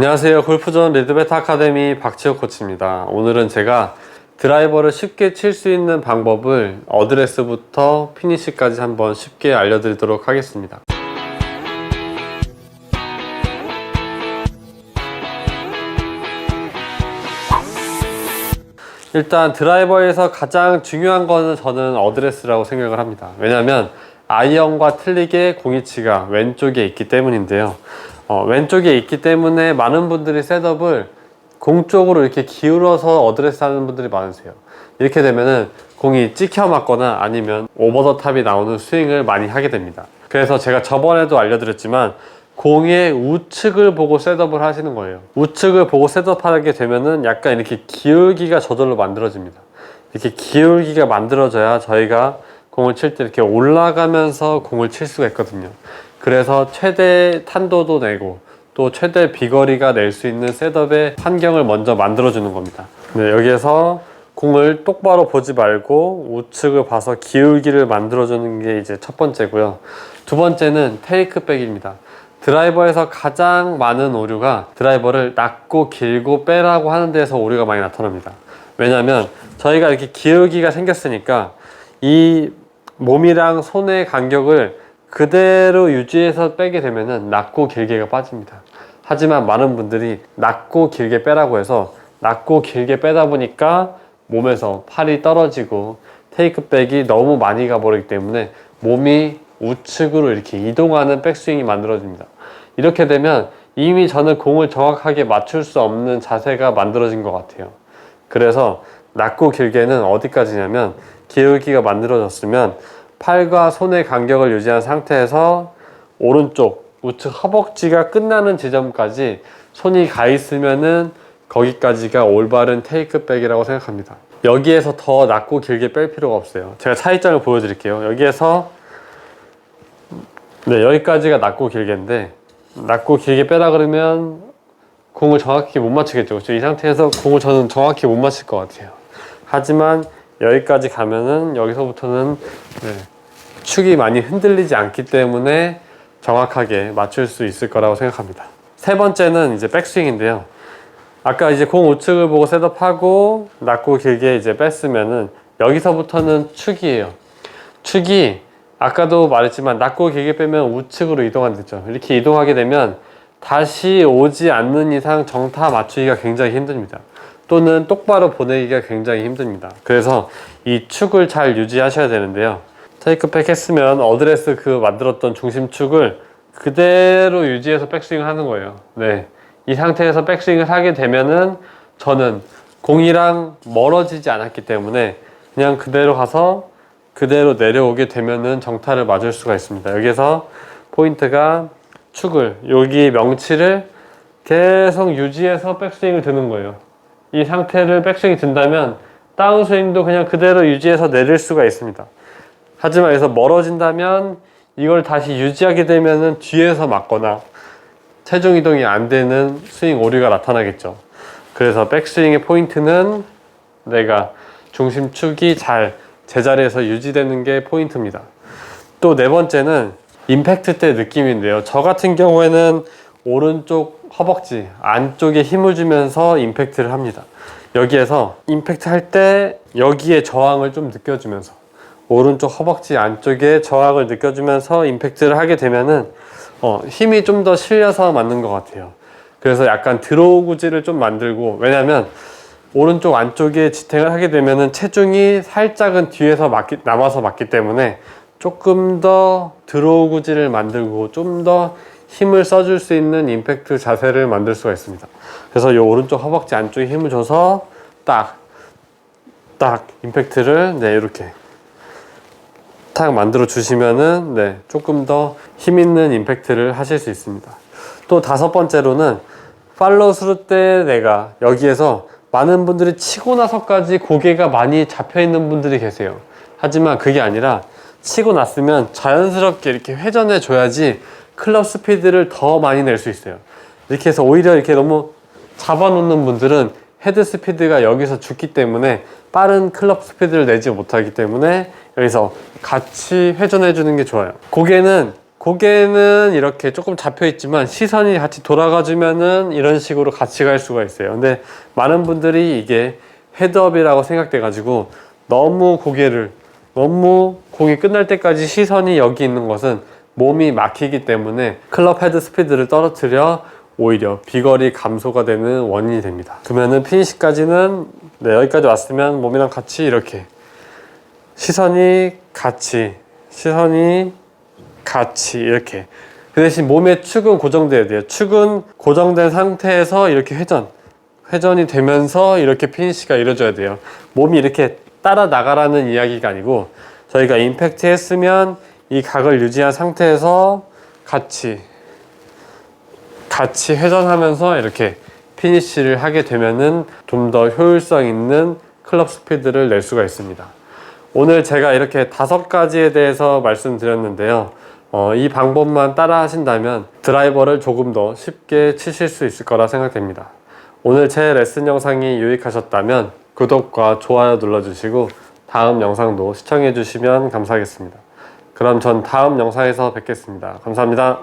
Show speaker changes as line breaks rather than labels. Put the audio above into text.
안녕하세요. 골프존 리드베타 아카데미 박지호 코치입니다. 오늘은 제가 드라이버를 쉽게 칠 수 있는 방법을 어드레스부터 피니시까지 한번 쉽게 알려드리도록 하겠습니다. 일단 드라이버에서 가장 중요한 거는 저는 어드레스라고 생각을 합니다. 왜냐하면 아이언과 틀리게 공이치가 왼쪽에 있기 때문인데요. 어, 왼쪽에 있기 때문에 많은 분들이 셋업을 공 쪽으로 이렇게 기울어서 어드레스 하는 분들이 많으세요. 이렇게 되면은 공이 찍혀 맞거나 아니면 오버 더 탑이 나오는 스윙을 많이 하게 됩니다. 그래서 제가 저번에도 알려드렸지만 공의 우측을 보고 셋업을 하시는 거예요. 우측을 보고 셋업하게 되면은 약간 이렇게 기울기가 저절로 만들어집니다. 이렇게 기울기가 만들어져야 저희가 공을 칠 때 이렇게 올라가면서 공을 칠 수가 있거든요. 그래서 최대 탄도도 내고 또 최대 비거리가 낼 수 있는 셋업의 환경을 먼저 만들어주는 겁니다. 네, 여기에서 공을 똑바로 보지 말고 우측을 봐서 기울기를 만들어주는 게 이제 첫 번째고요. 두 번째는 테이크백입니다. 드라이버에서 가장 많은 오류가 드라이버를 낮고 길고 빼라고 하는 데서 오류가 많이 나타납니다. 왜냐하면 저희가 이렇게 기울기가 생겼으니까 이 몸이랑 손의 간격을 그대로 유지해서 빼게 되면은 낮고 길게가 빠집니다. 하지만 많은 분들이 낮고 길게 빼라고 해서 낮고 길게 빼다 보니까 몸에서 팔이 떨어지고 테이크백이 너무 많이 가버리기 때문에 몸이 우측으로 이렇게 이동하는 백스윙이 만들어집니다. 이렇게 되면 이미 저는 공을 정확하게 맞출 수 없는 자세가 만들어진 것 같아요. 그래서 낮고 길게는 어디까지냐면 기울기가 만들어졌으면 팔과 손의 간격을 유지한 상태에서 오른쪽 우측 허벅지가 끝나는 지점까지 손이 가 있으면은 거기까지가 올바른 테이크백이라고 생각합니다. 여기에서 더 낮고 길게 뺄 필요가 없어요. 제가 차이점을 보여드릴게요. 여기에서 네 여기까지가 낮고 길게인데 낮고 길게 빼라 그러면 공을 정확히 못 맞추겠죠. 그렇죠? 이 상태에서 공을 저는 정확히 못 맞힐 것 같아요. 하지만 여기까지 가면은 여기서부터는 네, 축이 많이 흔들리지 않기 때문에 정확하게 맞출 수 있을 거라고 생각합니다. 세 번째는 이제 백스윙인데요. 아까 이제 공 우측을 보고 셋업하고 낮고 길게 이제 뺐으면은 여기서부터는 축이에요. 축이 아까도 말했지만 낮고 길게 빼면 우측으로 이동한댔죠. 이렇게 이동하게 되면 다시 오지 않는 이상 정타 맞추기가 굉장히 힘듭니다. 또는 똑바로 보내기가 굉장히 힘듭니다. 그래서 이 축을 잘 유지하셔야 되는데요. 테이크백 했으면 어드레스 그 만들었던 중심축을 그대로 유지해서 백스윙을 하는 거예요. 네. 이 상태에서 백스윙을 하게 되면은 저는 공이랑 멀어지지 않았기 때문에 그냥 그대로 가서 그대로 내려오게 되면은 정타를 맞을 수가 있습니다. 여기서 포인트가 축을 여기 명치를 계속 유지해서 백스윙을 드는 거예요. 이 상태를 백스윙이 든다면 다운스윙도 그냥 그대로 유지해서 내릴 수가 있습니다. 하지만 여기서 멀어진다면 이걸 다시 유지하게 되면은 뒤에서 맞거나 체중 이동이 안 되는 스윙 오류가 나타나겠죠. 그래서 백스윙의 포인트는 내가 중심축이 잘 제자리에서 유지되는 게 포인트입니다. 또 네 번째는 임팩트 때 느낌인데요. 저 같은 경우에는 오른쪽 허벅지 안쪽에 힘을 주면서 임팩트를 합니다. 여기에서 임팩트 할 때 여기에 저항을 좀 느껴주면서 오른쪽 허벅지 안쪽에 저항을 느껴주면서 임팩트를 하게 되면은 어, 힘이 좀 더 실려서 맞는 것 같아요. 그래서 약간 드로우 구질을 좀 만들고 왜냐면 오른쪽 안쪽에 지탱을 하게 되면은 체중이 살짝은 뒤에서 맞기, 남아서 맞기 때문에 조금 더 드로우 구질을 만들고 좀더 힘을 써줄 수 있는 임팩트 자세를 만들 수가 있습니다. 그래서 이 오른쪽 허벅지 안쪽에 힘을 줘서 딱, 딱 임팩트를 네, 이렇게 탁 만들어 주시면은 네, 조금 더 힘 있는 임팩트를 하실 수 있습니다. 또 다섯 번째로는 팔로우 스루 때 내가 여기에서 많은 분들이 치고 나서까지 고개가 많이 잡혀 있는 분들이 계세요. 하지만 그게 아니라 치고 났으면 자연스럽게 이렇게 회전해 줘야지 클럽 스피드를 더 많이 낼 수 있어요. 이렇게 해서 오히려 이렇게 너무 잡아놓는 분들은 헤드 스피드가 여기서 죽기 때문에 빠른 클럽 스피드를 내지 못하기 때문에 여기서 같이 회전해 주는 게 좋아요. 고개는 고개는 이렇게 조금 잡혀 있지만 시선이 같이 돌아가 주면은 이런 식으로 같이 갈 수가 있어요. 근데 많은 분들이 이게 헤드업이라고 생각돼 가지고 너무 고개를 너무 공이 끝날 때까지 시선이 여기 있는 것은 몸이 막히기 때문에 클럽 헤드 스피드를 떨어뜨려 오히려 비거리 감소가 되는 원인이 됩니다. 그러면은 피니시까지는 네, 여기까지 왔으면 몸이랑 같이 이렇게 시선이 같이 시선이 같이 이렇게 그 대신 몸의 축은 고정돼야 돼요. 축은 고정된 상태에서 이렇게 회전 회전이 되면서 이렇게 피니시가 이루어져야 돼요. 몸이 이렇게 따라 나가라는 이야기가 아니고 저희가 임팩트 했으면 이 각을 유지한 상태에서 같이 같이 회전하면서 이렇게 피니시를 하게 되면은 좀 더 효율성 있는 클럽 스피드를 낼 수가 있습니다. 오늘 제가 이렇게 다섯 가지에 대해서 말씀드렸는데요. 어, 이 방법만 따라 하신다면 드라이버를 조금 더 쉽게 치실 수 있을 거라 생각됩니다. 오늘 제 레슨 영상이 유익하셨다면 구독과 좋아요 눌러주시고 다음 영상도 시청해 주시면 감사하겠습니다. 그럼 전 다음 영상에서 뵙겠습니다. 감사합니다.